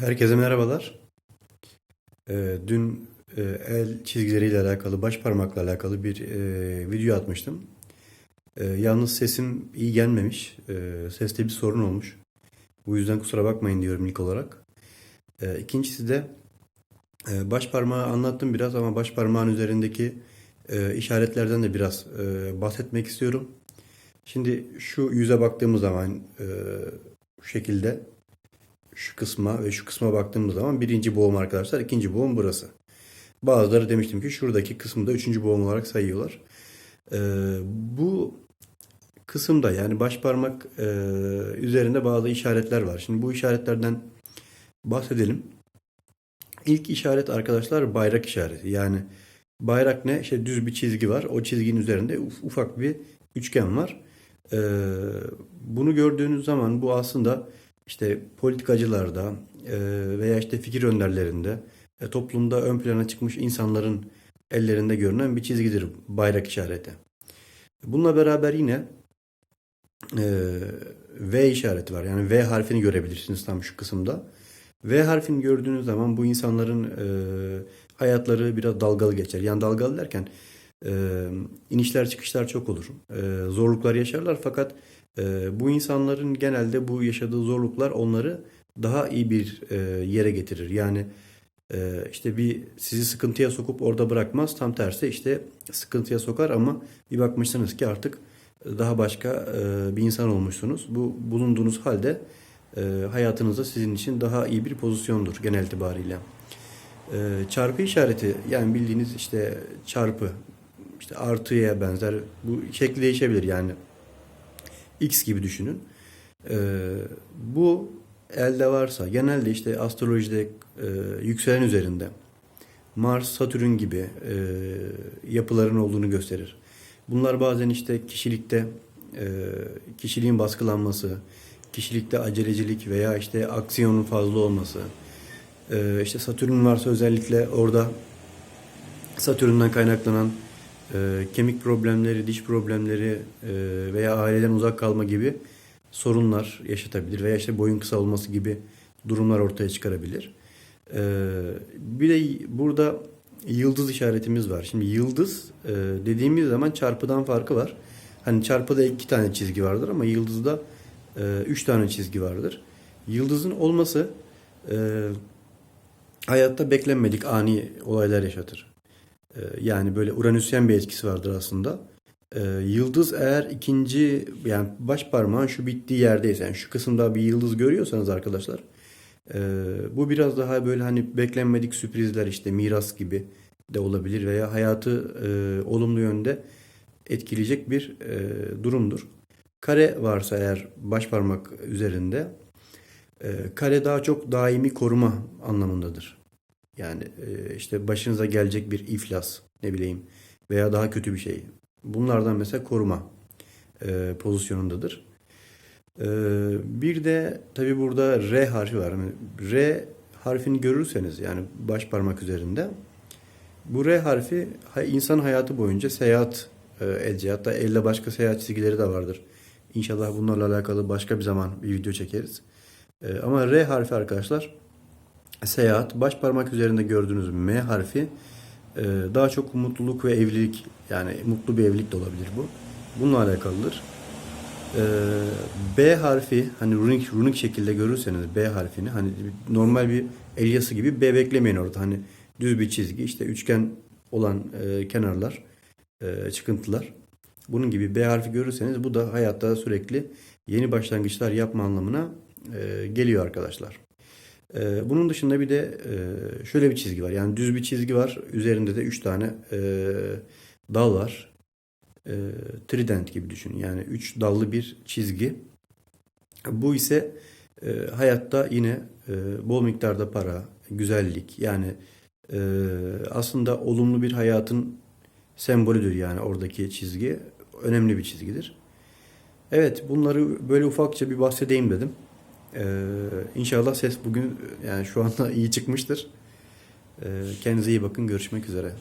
Herkese merhabalar. Ee, dün e, el çizgileriyle alakalı, baş parmakla alakalı bir e, video atmıştım. E, yalnız sesim iyi gelmemiş. E, seste bir sorun olmuş. Bu yüzden kusura bakmayın diyorum ilk olarak. E, ikincisi de e, baş parmağı anlattım biraz ama baş parmağın üzerindeki işaretlerden de biraz bahsetmek istiyorum. Şimdi şu yüze baktığımız zaman e, şu şekilde şu kısma ve şu kısma baktığımız zaman birinci boğum arkadaşlar, ikinci boğum burası. Bazıları demiştim ki şuradaki kısmı da üçüncü boğum olarak sayıyorlar. Ee, bu kısımda yani baş parmak e, üzerinde bazı işaretler var. Şimdi bu işaretlerden bahsedelim. İlk işaret arkadaşlar bayrak işareti. Yani bayrak ne? İşte düz bir çizgi var. O çizginin üzerinde uf- ufak bir üçgen var. Ee, bunu gördüğünüz zaman bu aslında işte politikacılarda e, veya işte fikir önderlerinde e, toplumda ön plana çıkmış insanların ellerinde görünen bir çizgidir bayrak işareti. Bununla beraber yine e, V işareti var. Yani V harfini görebilirsiniz tam şu kısımda. V harfini gördüğünüz zaman bu insanların hayatları biraz dalgalı geçer. Yani dalgalı derken e, inişler çıkışlar çok olur. E, zorluklar yaşarlar fakat e, bu insanların genelde bu yaşadığı zorluklar onları daha iyi bir e, yere getirir. Yani e, işte bir sizi sıkıntıya sokup orada bırakmaz. Tam tersi işte sıkıntıya sokar ama bir bakmışsınız ki artık daha başka e, bir insan olmuşsunuz. Bu bulunduğunuz halde e, hayatınızda sizin için daha iyi bir pozisyondur genel itibariyle. E, çarpı işareti yani bildiğiniz işte çarpı işte artıya benzer bu şekli değişebilir yani X gibi düşünün. Ee, bu elde varsa genelde işte astrolojide e, yükselen üzerinde Mars, Satürn gibi e, yapıların olduğunu gösterir. Bunlar bazen işte kişilikte e, kişiliğin baskılanması, kişilikte acelecilik veya işte aksiyonun fazla olması, e, işte Satürn varsa özellikle orada Satürn'den kaynaklanan e, kemik problemleri, diş problemleri e, veya aileden uzak kalma gibi sorunlar yaşatabilir veya işte boyun kısa olması gibi durumlar ortaya çıkarabilir. E, bir de burada yıldız işaretimiz var. Şimdi yıldız e, dediğimiz zaman çarpıdan farkı var. Hani çarpıda iki tane çizgi vardır ama yıldızda e, üç tane çizgi vardır. Yıldızın olması e, hayatta beklenmedik ani olaylar yaşatır. Ee, Yani böyle Uranüsyen bir etkisi vardır aslında. Ee, Yıldız eğer ikinci yani baş parmağın şu bittiği yerdeyse yani şu kısımda bir yıldız görüyorsanız arkadaşlar e, bu biraz daha böyle hani beklenmedik sürprizler işte miras gibi de olabilir veya hayatı e, olumlu yönde etkileyecek bir e, durumdur. Kare varsa eğer baş parmak üzerinde e, kare daha çok daimi koruma anlamındadır. Yani e, işte başınıza gelecek bir iflas ne bileyim veya daha kötü bir şey. Bunlardan mesela koruma e, pozisyonundadır. E, bir de tabi burada R harfi var. Yani R harfini görürseniz yani baş parmak üzerinde bu R harfi ha- insan hayatı boyunca seyahat edeceği hatta elde başka seyahat çizgileri de vardır. İnşallah bunlarla alakalı başka bir zaman bir video çekeriz. Ama R harfi arkadaşlar seyahat, baş parmak üzerinde gördüğünüz M harfi e, daha çok mutluluk ve evlilik yani mutlu bir evlilik de olabilir bu. Bununla alakalıdır. E, B harfi hani runik runik şekilde görürseniz B harfini hani normal bir el yazısı gibi B beklemeyin orada. Hani düz bir çizgi işte üçgen olan e, kenarlar çıkıntılar. Bunun gibi B harfi görürseniz bu da hayatta sürekli yeni başlangıçlar yapma anlamına geliyor arkadaşlar. Ee, bunun dışında bir de e, şöyle bir çizgi var. Yani düz bir çizgi var. Üzerinde de 3 tane e, dal var. E, trident gibi düşünün. Yani 3 dallı bir çizgi. Bu ise hayatta yine bol miktarda para, güzellik yani aslında olumlu bir hayatın sembolüdür yani oradaki çizgi. Önemli bir çizgidir. Evet bunları böyle ufakça bir bahsedeyim dedim. Ee, inşallah ses bugün yani şu anda iyi çıkmıştır. Ee, kendinize iyi bakın. Görüşmek üzere.